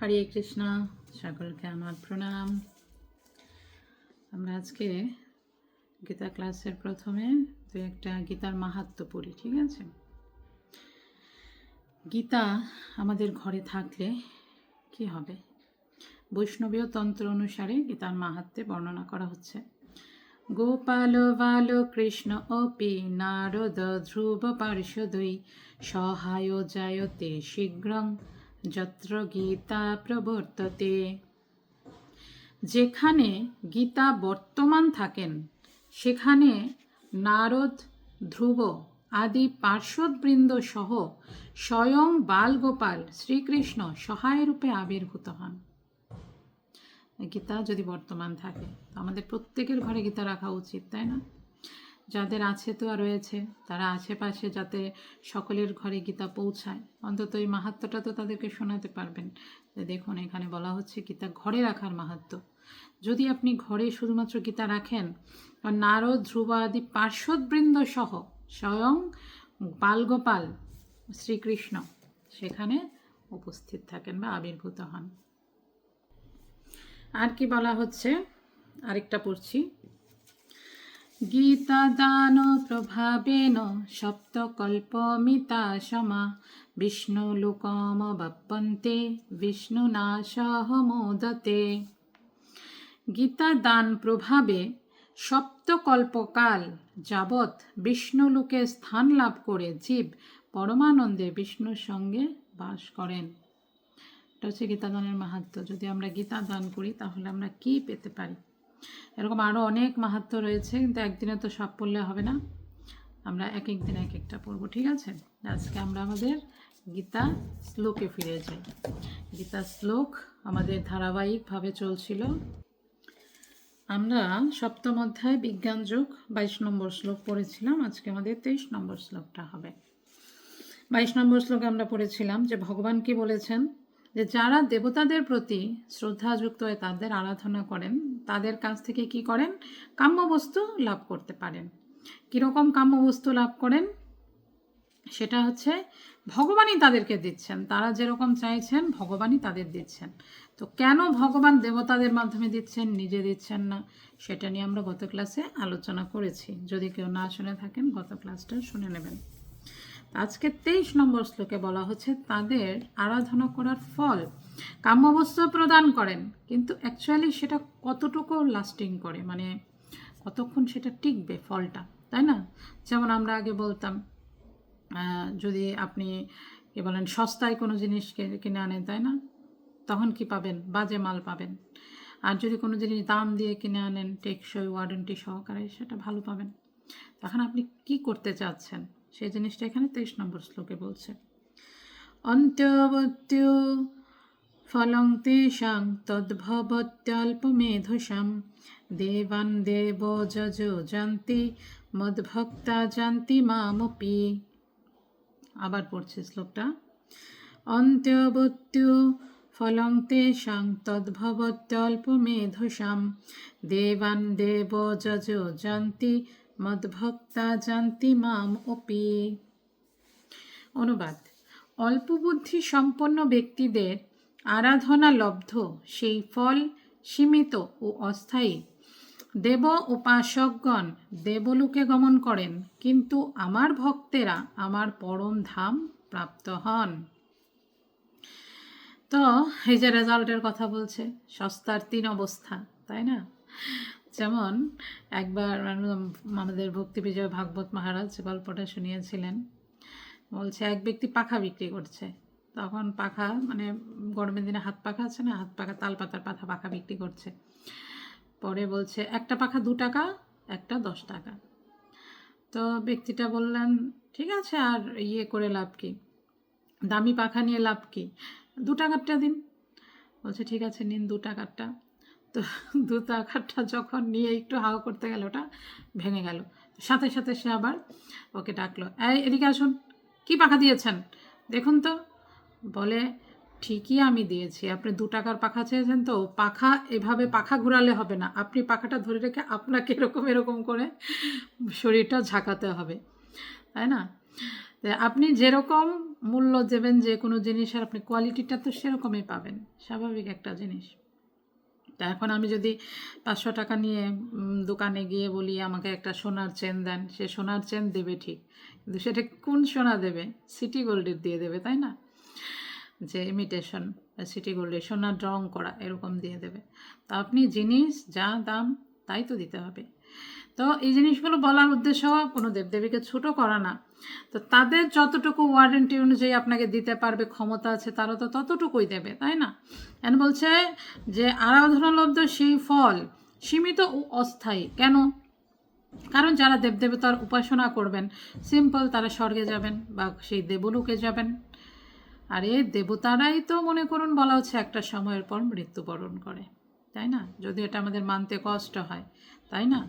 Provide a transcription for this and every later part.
হরে কৃষ্ণ, সকলকে আমার প্রণাম। আমরা আজকে গীতা ক্লাসের প্রথমে দু একটা গীতার মাহাত্ম পড়ি, ঠিক আছে? গীতা আমাদের ঘরে থাকলে কি হবে? বৈষ্ণবীয় তন্ত্র অনুসারে গীতার মাহাত্মে বর্ণনা করা হচ্ছে, গোপাল বাল কৃষ্ণ অপি নারদ ধ্রুব পার্শ্বদৈ সহায় জায়তে শীঘ্রং যত্র গীতা প্রবর্ততে। যেখানে গীতা বর্তমান থাকেন, সেখানে নারদ, ধ্রুব আদি পার্শ্বদবৃন্দ সহ স্বয়ং বালগোপাল শ্রীকৃষ্ণ সহায় রূপে আবির্ভূত হন। গীতা যদি বর্তমান থাকে আমাদের প্রত্যেকের ঘরে গীতা রাখা উচিত, তাই না? যাদের আছে তো আর রয়েছে, তারা আশেপাশে যাতে সকলের ঘরে গীতা পৌঁছায়। অন্তত এই মাহাত্মটা তো তাদেরকে শোনাতে পারবেন। দেখুন, এখানে বলা হচ্ছে গীতা ঘরে রাখার মাহাত্ম যদি আপনি ঘরে শুধুমাত্র গীতা রাখেন নারদ, ধ্রুব আদি পার্শ্বদবৃন্দ সহ স্বয়ং বালগোপাল শ্রীকৃষ্ণ সেখানে উপস্থিত থাকেন বা আবির্ভূত হন। আর কি বলা হচ্ছে? আরেকটা পড়ছি। সপ্তকল্পমিতা সমা বিষ্ণুলোকমবপ্পন্তে বিষ্ণুনাশহ মোদতে গীতাদান প্রভাবে সপ্তকল্পকাল যাবৎ বিষ্ণুলোকে স্থান লাভ করে জীব পরমানন্দে বিষ্ণুর সঙ্গে বাস করেন। এটা হচ্ছে গীতাদানের মাহাত্ম যদি আমরা গীতা দান করি, তাহলে আমরা কি পেতে পারি? এরকম আরও অনেক মাহাত্ম রয়েছে, কিন্তু একদিনে তো সব পড়লে হবে না। আমরা এক এক দিন এক একটা পড়ব, ঠিক আছে? আজকে আমরা আমাদের গীতা শ্লোকে ফিরে যাই। গীতা শ্লোক আমাদের ধারাবাহিকভাবে চলছিল। আমরা সপ্তম অধ্যায় বিজ্ঞান যুগ, বাইশ নম্বর শ্লোক পড়েছিলাম। আজকে আমাদের তেইশ নম্বর শ্লোকটা হবে। বাইশ নম্বর শ্লোকে আমরা পড়েছিলাম যে ভগবান কি বলেছেন? যে যারা দেবতাদের প্রতি শ্রদ্ধাযুক্ত হয়ে তাদের আরাধনা করেন, তাদের কাছ থেকে কি করেন? কাম্যবস্তু লাভ করতে পারেন। কীরকম কাম্যবস্তু লাভ করেন? সেটা হচ্ছে ভগবানই তাদেরকে দিচ্ছেন। তারা যেরকম চাইছেন, ভগবানই তাদের দিচ্ছেন। তো কেন ভগবান দেবতাদের মাধ্যমে দিচ্ছেন, নিজে দিচ্ছেন না? সেটা নিয়ে আমরা গত ক্লাসে আলোচনা করেছি। যদি কেউ না শুনে থাকেন, গত ক্লাসটা শুনে নেবেন। আজকে তেইশ নম্বর শ্লোকে বলা হচ্ছে, তাদের আরাধনা করার ফল কাম্যবস্তু প্রদান করেন। কিন্তু অ্যাকচুয়ালি সেটা কতটুকু লাস্টিং করে? মানে কতক্ষণ সেটা টিকবে ফলটা, তাই না? যেমন আমরা আগে বলতাম যদি আপনি কি বলেন, সস্তায় কোনো জিনিস কিনে আনেন, তাই না? তখন কি পাবেন? বাজে মাল পাবেন। আর যদি কোনো জিনিস দাম দিয়ে কিনে আনেন, টেকসই, ওয়ারেন্টি সহকারে, সেটা ভালো পাবেন। তখন আপনি কি করতে চাচ্ছেন? সেই জিনিসটা এখানে তেইশ নম্বর শ্লোকে বলছে। অন্ত্যবত্য ফলং তেষাং তদ্ভবত্যল্পমেধসাম দেবান দেব যজ মদ্ভক্তা জান্তি মামপি। আবার পড়ছে শ্লোকটা। অন্ত্যবত্য ফলং তেষাং তদ্ভবত্যল্পমেধসাম দেবান দেব যজ মদ্ভক্তা জান্তি মাম অপি। অনুবাদ অল্প বুদ্ধি সম্পন্ন ব্যক্তিদের আরাধনা লব্ধ, সেই ফল সীমিত ও অস্থায়ী। দেব উপাসকগণ দেবলোকে গমন করেন, কিন্তু আমার ভক্তেরা আমার পরম ধাম প্রাপ্ত হন। তো, এই যে রেজাল্টের কথা বলছে, সস্তার তিন অবস্থা, তাই না? যেমন একবার আমাদের ভক্তি বিজয় ভাগবত মহারাজ গল্পটা শুনিয়েছিলেন, বলছে, এক ব্যক্তি পাখা বিক্রি করছে। তখন পাখা মানে গরমের দিনে হাত পাখা আছে না, হাত পাখা, তাল পাতার পাখা পাখা বিক্রি করছে। পরে বলছে, একটা পাখা দু টাকা, একটা দশ টাকা। তো ব্যক্তিটা বললেন, ঠিক আছে, আর ইয়ে করে লাভ কি? দামি পাখা নিয়ে লাভ কি? দু টাকারটা দিন। বলছে, ঠিক আছে, নিন দু টাকারটা। তো দু টাকারটা যখন নিয়ে একটু হাওয়া করতে গেল, ওটা ভেঙে গেল। সাথে সাথে সে আবার ওকে ডাকলো, এই, এদিকে আসুন। কি পাখা দিয়েছেন? দেখুন তো। বলে, ঠিকই আমি দিয়েছি। আপনি দু টাকার পাখা চেয়েছেন তো। পাখা এভাবে পাখা ঘোরালে হবে না। আপনি পাখাটা ধরে রেখে আপনাকে এরকম এরকম করে শরীরটা ঝাঁকাতে হবে। তাই না? আপনি যেরকম মূল্য দেবেন যে কোনো জিনিসের, আপনি কোয়ালিটিটা তো সেরকমই পাবেন। স্বাভাবিক একটা জিনিস। তা এখন আমি যদি পাঁচশো টাকা নিয়ে দোকানে গিয়ে বলি, আমাকে একটা সোনার চেন দেন। সে সোনার চেন দেবে ঠিক, কিন্তু সেটা কোন সোনা দেবে? সিটি গোল্ডের দিয়ে দেবে, তাই না? যে ইমিটেশন সিটি গোল্ডের সোনার রং করা, এরকম দিয়ে দেবে। তো আপনি জিনিস, যা দাম, তাই তো দিতে হবে। তো এই জিনিসগুলো বলার উদ্দেশ্য কোনো দেবদেবীকে ছোটো করা না। তো তাদের যতটুকু ওয়ারেন্টি অনুযায়ী আপনাকে দিতে পারবে, ক্ষমতা আছে, তারা তো ততটুকুই দেবে, তাই না? এন বলছে যে আরাধনালব্ধ সেই ফল সীমিত ও অস্থায়ী। কেন? কারণ যারা দেবদেবতার উপাসনা করবেন সিম্পল তারা স্বর্গে যাবেন বা সেই দেবলোকে যাবেন। আর এই দেবতারাই তো মনে করুন বলা হচ্ছে একটা সময়ের পর মৃত্যুবরণ করে, তাই না? যদি এটা আমাদের মানতে কষ্ট হয়, তাই না?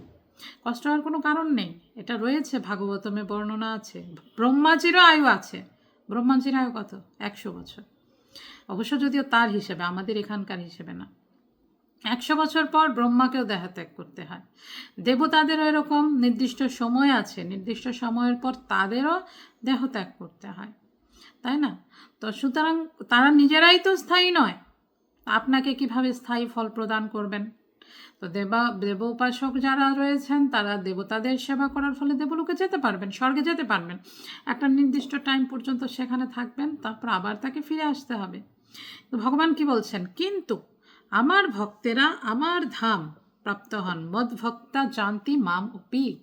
কষ্ট হওয়ার কোনো কারণ নেই। এটা রয়েছে, ভাগবতমে বর্ণনা আছে। ব্রহ্মাজিরও আয়ু আছে। ব্রহ্মাজির আয়ু কত? একশো বছর। অবশ্য যদিও তার হিসেবে, আমাদের এখানকার হিসেবে না। একশো বছর পর ব্রহ্মাকেও দেহত্যাগ করতে হয়। দেবতাদেরও এরকম নির্দিষ্ট সময় আছে। নির্দিষ্ট সময়ের পর তাদেরও দেহত্যাগ করতে হয়। তাই না? তো সুতরাং তারা নিজেরাই তো স্থায়ী নয়। আপনাকে কীভাবে স্থায়ী ফল প্রদান করবেন? তো দেবা, দেব উপাসক যারা রয়েছেন, তারা দেবতাদের সেবা করার ফলে দেবলোকে যেতে পারবেন, স্বর্গে যেতে পারবেন। একটা নির্দিষ্ট টাইম পর্যন্ত সেখানে থাকবেন, তারপর আবার তাকে ফিরে আসতে হবে। তো ভগবান কি বলছেন? কিন্তু আমার ভক্তেরা আমার ধাম প্রাপ্ত হন, মদ ভক্তা জানতি মাম উপি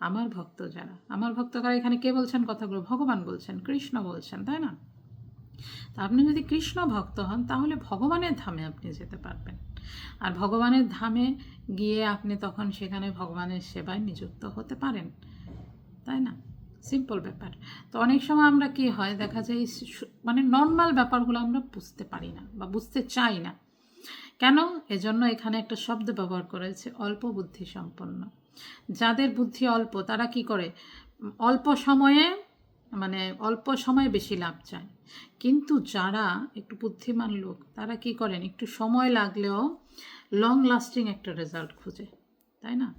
আমার ভক্ত যারা, আমার ভক্ত কারা এখানে কে বলছেন কথাগুলো? ভগবান বলছেন, কৃষ্ণ বলছেন, তাই না? তা আপনি যদি কৃষ্ণ ভক্ত হন, তাহলে ভগবানের ধামে আপনি যেতে পারবেন। আর ভগবানের ধামে গিয়ে আপনি তখন সেখানে ভগবানের সেবায় নিযুক্ত হতে পারেন। তাই না? সিম্পল ব্যাপার। তো অনেক সময় আমরা কি হয়, দেখা যায় মানে নর্মাল ব্যাপারগুলো আমরা বুঝতে পারি না বা বুঝতে চাই না। কেন? এজন্য এখানে একটা শব্দ ব্যবহার করেছে, অল্প বুদ্ধি সম্পন্ন। যাদের বুদ্ধি অল্প, তারা কি করে? অল্প সময়ে মানে অল্প সময়ে বেশি লাভ চায়। কিন্তু যারা একটু বুদ্ধিমান লোক, তারা কি করেন? একটু সময় লাগলেও লং লাস্টিং একটা রেজাল্ট খুঁজে, তাই না?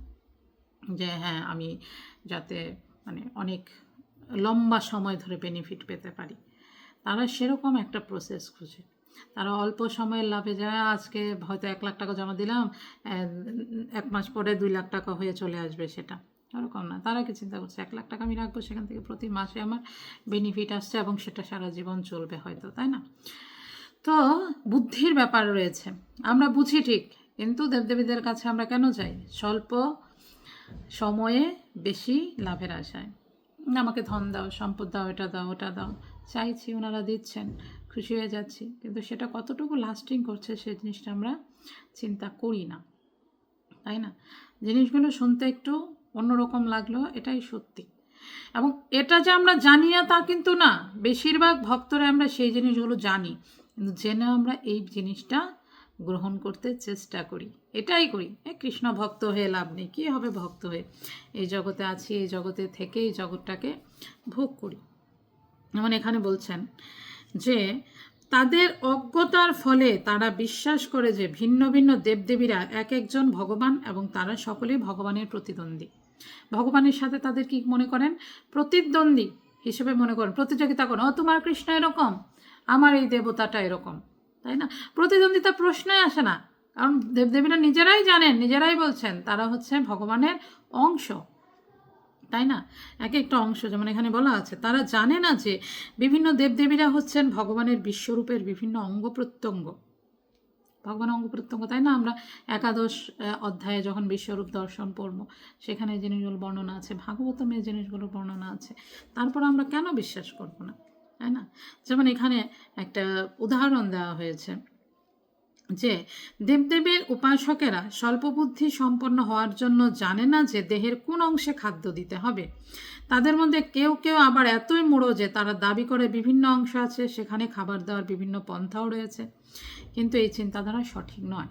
যে হ্যাঁ আমি যাতে মানে অনেক লম্বা সময় ধরে বেনিফিট পেতে পারি। তারা সেরকম একটা প্রসেস খুঁজে। তারা অল্প সময়ের লাভে যায়, আজকে হয়তো এক লাখ টাকা জমা দিলাম, এক মাস পরে দুই লাখ টাকা হয়ে চলে আসবে সেটা। ওরকম না। তারা কি চিন্তা করছে, এক লাখ টাকা আমি রাখব, সেখান থেকে প্রতি মাসে আমার বেনিফিট আসছে এবং সেটা সারা জীবন চলবে হয়তো, তাই না? তো বুদ্ধির ব্যাপার রয়েছে। আমরা বুঝি ঠিক, কিন্তু দেবদেবীদের কাছে আমরা কেন যাই? স্বল্প সময়ে বেশি লাভের আশায়। আমাকে ধন দাও, সম্পদ দাও, এটা দাও, ওটা দাও। চাইছি ওনারা দিচ্ছেন, খুশি হয়ে যাচ্ছি। কিন্তু সেটা কতটুকু লাস্টিং করছে সেই জিনিসটা আমরা চিন্তা করি না, তাই না? জিনিসগুলো শুনতে একটু অন্যরকম লাগল, এটাই সত্যি। এবং এটা যে আমরা জানি না তা কিন্তু না। বেশিরভাগ ভক্তরা আমরা সেই জিনিসগুলো জানি। কিন্তু জেনে আমরা এই জিনিসটা গ্রহণ করতে চেষ্টা করি। এটাই করি। এ কৃষ্ণ ভক্ত হয়ে লাভ নেই। কী হবে ভক্ত হয়ে? এই জগতে আছি, এই জগতে থেকে এই জগৎটাকে ভোগ করি। যেমন এখানে বলছেন যে, তাদের অজ্ঞতার ফলে তারা বিশ্বাস করে যে ভিন্ন ভিন্ন দেবদেবীরা এক একজন ভগবান এবং তারা সকলেই ভগবানের প্রতিদ্বন্দ্বী। ভগবানের সাথে তাদের কি মনে করেন? প্রতিদ্বন্দ্বী হিসেবে মনে করেন। প্রতিযোগিতা করেন। ও তোমার কৃষ্ণ এরকম, আমার এই দেবতাটা এরকম, তাই না? প্রতিদ্বন্দ্বিতা প্রশ্নই আসে না। কারণ দেবদেবীরা নিজেরাই জানেন, নিজেরাই বলছেন, তারা হচ্ছে ভগবানের অংশ, তাই না? এক একটা অংশ, যেমন এখানে বলা আছে, তারা জানে না যে বিভিন্ন দেবদেবীরা হচ্ছেন ভগবানের বিশ্বরূপের বিভিন্ন অঙ্গ প্রত্যঙ্গ। ভগবান অঙ্গ প্রত্যঙ্গ, তাই না? আমরা একাদশ অধ্যায়ে যখন বিশ্বরূপ দর্শন পড়ব, সেখানে জিনিসগুলো বর্ণনা আছে, ভাগবতমে জিনিসগুলো বর্ণনা আছে, তারপর আমরা কেন বিশ্বাস করব না? তাই না? যেমন এখানে একটা উদাহরণ দেওয়া হয়েছে। যে দেবদেবীর উপাসকেরা স্বল্পবুদ্ধি সম্পন্ন হওয়ার জন্য জানে না যে দেহের কোন অংশে খাদ্য দিতে হবে। তাদের মধ্যে কেউ কেউ আবার এতই মুড়ো যে তারা দাবি করে বিভিন্ন অংশ আছে, সেখানে খাবার দেওয়ার বিভিন্ন পন্থাও রয়েছে। কিন্তু এই চিন্তাধারা সঠিক নয়।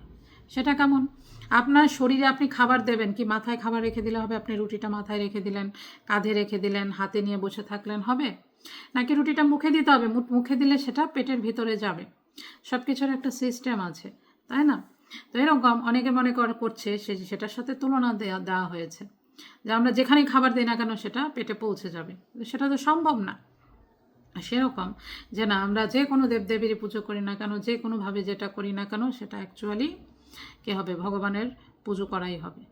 সেটা কেমন? আপনার শরীরে আপনি খাবার দেবেন কি মাথায় খাবার রেখে দিলে হবে? আপনি রুটিটা মাথায় রেখে দিলেন, কাঁধে রেখে দিলেন, হাতে নিয়ে বসে থাকলেন, হবে? নাকি রুটিটা মুখে দিতে হবে? মুখে দিলে সেটা পেটের ভিতরে যাবে। সব কিছুর একটা সিস্টেম আছে, তাই না? তো এরকম অনেকে মনে কর, করছে সে, সেটার সাথে তুলনা দেওয়া দেওয়া হয়েছে। যে আমরা যেখানে খাবার দিই না কেন সেটা পেটে পৌঁছে যাবে। সেটা তো সম্ভব না। সেরকম যে না, আমরা যে কোনো দেবদেবীর পুজো করি না কেন, যে কোনোভাবে যেটা করি না কেন, সেটা অ্যাকচুয়ালি কী হবে? ভগবানের পুজো করাই হবে।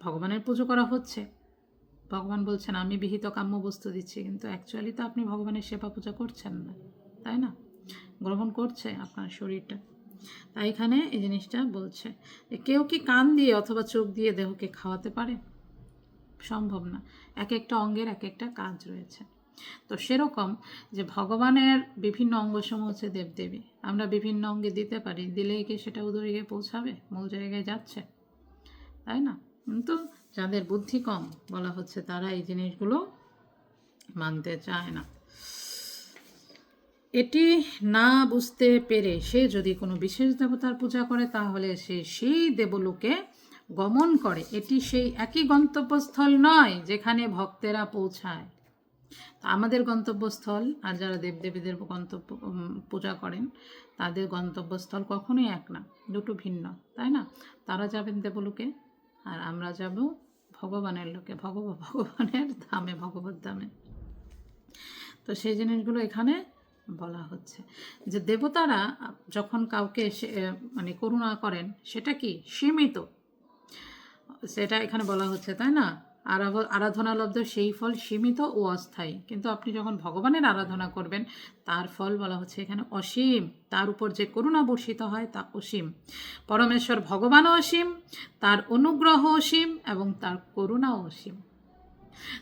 ভগবানের পুজো করা হচ্ছে। ভগবান বলছেন, আমি বিহিত কাম্য বস্তু দিচ্ছি, কিন্তু অ্যাকচুয়ালি তো আপনি ভগবানের সেবা পূজা করছেন না। তাই না? গ্রহণ করছে আপনার শরীরটা। তাই এখানে এই জিনিসটা বলছে যে কেউ কি কান দিয়ে অথবা চোখ দিয়ে দেহকে খাওয়াতে পারে? সম্ভব না। এক একটা অঙ্গের এক একটা কাজ রয়েছে। তো সেরকম যে ভগবানের বিভিন্ন অঙ্গসমূহ হচ্ছে দেবদেবী। আমরা বিভিন্ন অঙ্গে দিতে পারি, দিলেই কি সেটা উদরে গিয়ে পৌঁছাবে? মূল জায়গায় যাচ্ছে। তাই না? কিন্তু যাদের বুদ্ধি কম বলা হচ্ছে তারা এই জিনিসগুলো মানতে চায় না। এটি না বুঝতে পেরে সে যদি কোনো বিশেষ দেবতার পূজা করে, তাহলে সে সেই দেবলোকে গমন করে। এটি সেই একই গন্তব্যস্থল নয় যেখানে ভক্তেরা পৌঁছায়। তা আমাদের গন্তব্যস্থল, আর যারা দেবদেবীদের গন্তব্য পূজা করেন, তাদের গন্তব্যস্থল কখনোই এক না, দুটো ভিন্ন, তাই না? তারা যাবেন দেবলোকে, আর আমরা যাব ভগবানের লোকে ভগব ভগবানের ধামে, ভগবত ধামে। তো সেই জিনিসগুলো এখানে বলা হচ্ছে। যে দেবতারা যখন কাউকে মানে করুণা করেন, সেটা কি? সীমিত। সেটা এখানে বলা হচ্ছে, তাই না? আরাভ- আরাধনালব্ধ সেই ফল সীমিত ও অস্থায়ী। কিন্তু আপনি যখন ভগবানের আরাধনা করবেন, তার ফল বলা হচ্ছে এখানে অসীম। তার উপর যে করুণা বর্ষিত হয়, তা অসীম। পরমেশ্বর ভগবানও অসীম, তার অনুগ্রহ অসীম এবং তার করুণাও অসীম।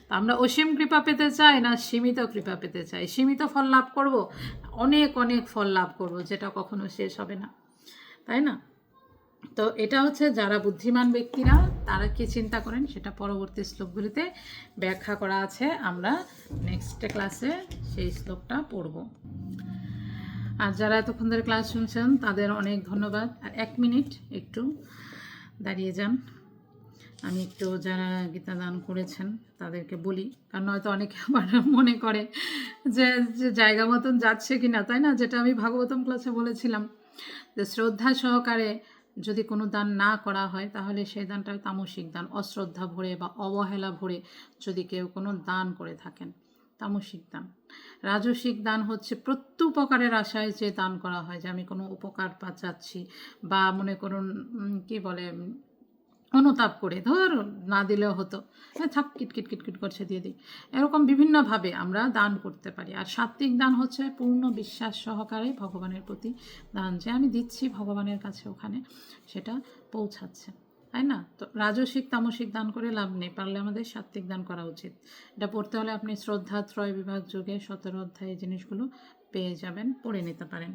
তা আমরা অসীম কৃপা পেতে চাই না সীমিত কৃপা পেতে চাই? সীমিত ফল লাভ করব? অনেক অনেক ফল লাভ করব, যেটা কখনো শেষ হবে না। তাই না? তো এটা হচ্ছে যারা বুদ্ধিমান ব্যক্তিরা, তারা কি চিন্তা করেন? সেটা পরবর্তী শ্লোকগুলিতে ব্যাখ্যা করা আছে। আমরা নেক্সট ক্লাসে সেই শ্লোকটা পড়ব। আর যারা এতক্ষণ ধরে ক্লাস শুনছেন, তাদের অনেক ধন্যবাদ। আর এক মিনিট একটু দাঁড়িয়ে যান। আমি একটু যারা গীতা দান করেছেন তাদেরকে বলি, কারণ হয়তো অনেকে আবার মনে করে যে জায়গা মতন যাচ্ছে কি না তাই না? যেটা আমি ভাগবতম ক্লাসে বলেছিলাম যে, শ্রদ্ধা সহকারে যদি কোনো দান না করা হয়, তাহলে সেই দানটা তামসিক দান, অশ্রদ্ধা ভরে বা অবহেলা ভরে যদি কেউ কোনো দান করে থাকেন, তামসিক দান। রাজসিক দান হচ্ছে প্রত্যুপকারের আশায় যে দান করা হয়, যে আমি কোনো উপকার পাচ্ছি বা মনে করুন কি বলে অনুতাপ করে, ধর না দিলেও হতো। থাক কিটকিট কিটকিট করছে, দিয়ে দিই। এরকম বিভিন্নভাবে আমরা দান করতে পারি। আর সাত্বিক দান হচ্ছে পূর্ণ বিশ্বাস সহকারে ভগবানের প্রতি দান যে আমি দিচ্ছি ভগবানের কাছে ওখানে, সেটা পৌঁছাচ্ছে। তাই না? তো রাজসিক, তামসিক দান করে লাভ নেই, পারলে আমাদের সাত্ত্বিক দান করা উচিত। এটা পড়তে হলে আপনি শ্রদ্ধা, ত্রয় বিভাগ যুগে সতেরো অধ্যায় জিনিসগুলো পেয়ে যাবেন, পড়ে নিতে পারেন।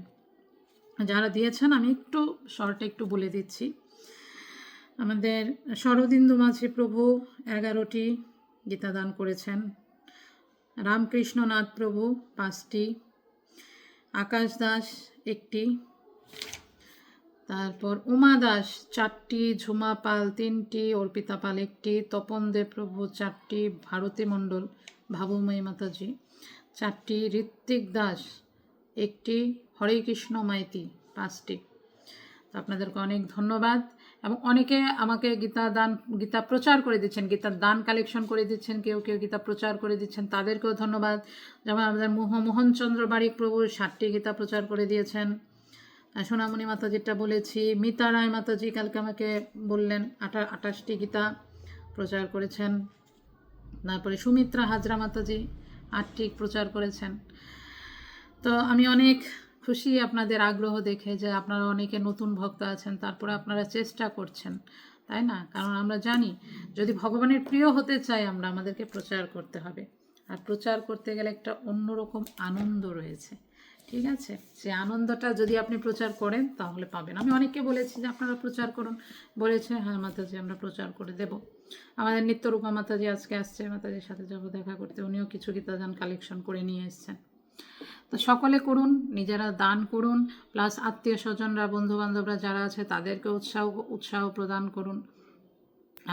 যারা দিয়েছেন, আমি একটু, শর্টে একটু বলে দিচ্ছি। আমাদের শরদিন্দু মাঝি প্রভু এগারোটি গীতাদান করেছেন। রামকৃষ্ণনাথ প্রভু পাঁচটি, আকাশ দাস একটি, তারপর উমা দাস চারটি, ঝুমা পাল তিনটি, অর্পিতা পাল একটি, তপন দেব প্রভু চারটি, ভারতী মণ্ডল ভাবুময়ী মাতাজি চারটি, ঋত্বিক দাস একটি, হরে কৃষ্ণ মাইতি পাঁচটি। তো আপনাদেরকে অনেক ধন্যবাদ। এবং অনেকে আমাকে গীতা দান, গীতা প্রচার করে দিচ্ছেন, গীতার দান কালেকশন করে দিচ্ছেন, কেউ কেউ গীতা প্রচার করে দিচ্ছেন, তাদেরকেও ধন্যবাদ। যেমন আমাদের মোহ মোহনচন্দ্র বারিক প্রভু ষাটটি গীতা প্রচার করে দিয়েছেন। সোনামণি মাতাজিটা বলেছি, মিতা রায় মাতাজি কালকে আমাকে বললেন, আটা আঠাশটি গীতা প্রচার করেছেন। তারপরে সুমিত্রা হাজরা মাতাজি আটটি প্রচার করেছেন। তো আমি অনেক খুশি আপনাদের আগ্রহ দেখে যে আপনারা অনেকে নতুন ভক্ত আছেন, তারপরে আপনারা চেষ্টা করছেন, তাই না? কারণ আমরা জানি যদি ভগবানের প্রিয় হতে চাই আমরা, আমাদেরকে প্রচার করতে হবে। আর প্রচার করতে গেলে একটা অন্যরকম আনন্দ রয়েছে, ঠিক আছে? সেই আনন্দটা যদি আপনি প্রচার করেন, তাহলে পাবেন। আমি অনেককে বলেছি যে আপনারা প্রচার করুন। বলেছে হ্যাঁ মাতাজি, আমরা প্রচার করে দেব। আমাদের নিত্যরূপা মাতাজি আজকে আসছে, মাতাজির সাথে যাব, দেখা করতে। উনিও কিছু গীতাদান কালেকশন করে নিয়ে এসছেন। তো সকলে করুন, নিজেরা দান করুন, প্লাস আত্মীয় স্বজনরা বন্ধু বান্ধবরা যারা আছে, তাদেরকে উৎসাহ উৎসাহ প্রদান করুন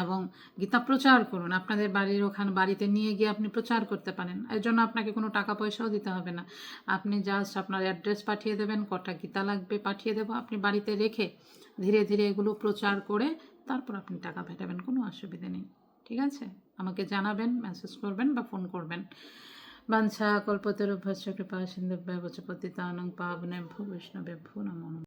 এবং গীতা প্রচার করুন। আপনাদের বাড়ির ওখানে, বাড়িতে নিয়ে গিয়ে আপনি প্রচার করতে পারেন। এর জন্য আপনাকে কোনো টাকা পয়সাও দিতে হবে না। আপনি জাস্ট আপনার অ্যাড্রেস পাঠিয়ে দেবেন, কটা গীতা লাগবে পাঠিয়ে দেবো আপনি বাড়িতে রেখে ধীরে ধীরে এগুলো প্রচার করে তারপর আপনি টাকা পাঠাবেন, কোনো অসুবিধা নেই। ঠিক আছে? আমাকে জানাবেন মেসেজ করবেন বা ফোন করবেন। কৃপা সিন্ধুভ্য পাবনে ভূ বৈষ্ণবে ভূ নমঃ।